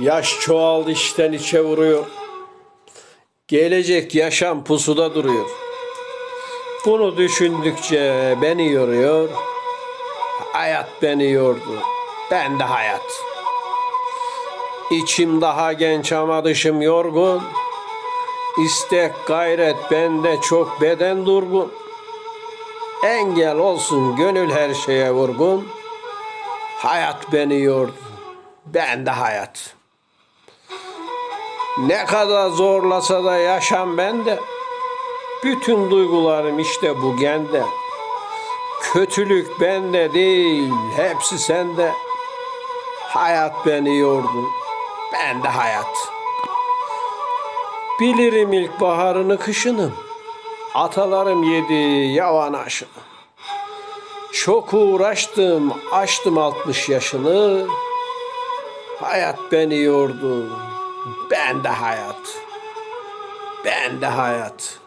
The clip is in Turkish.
Yaş çoğaldı içten içe vuruyor. Gelecek yaşam pusuda duruyor. Bunu düşündükçe beni yoruyor. Hayat beni yordu. Ben de hayat. İçim daha genç ama dışım yorgun. İstek gayret bende çok beden durgun. Engel olsun gönül her şeye vurgun. Hayat beni yordu. Ben de hayat. Ne kadar zorlasa da yaşam bende. Bütün duygularım işte bu gende. Kötülük bende değil, hepsi sende. Hayat beni yordu. Ben de hayat. Bilirim ilkbaharını kışını. Atalarım yedi yavan aşını. Çok uğraştım, aştım 60 yaşını. Hayat beni yordu. Ben de hayat. Ben de hayat.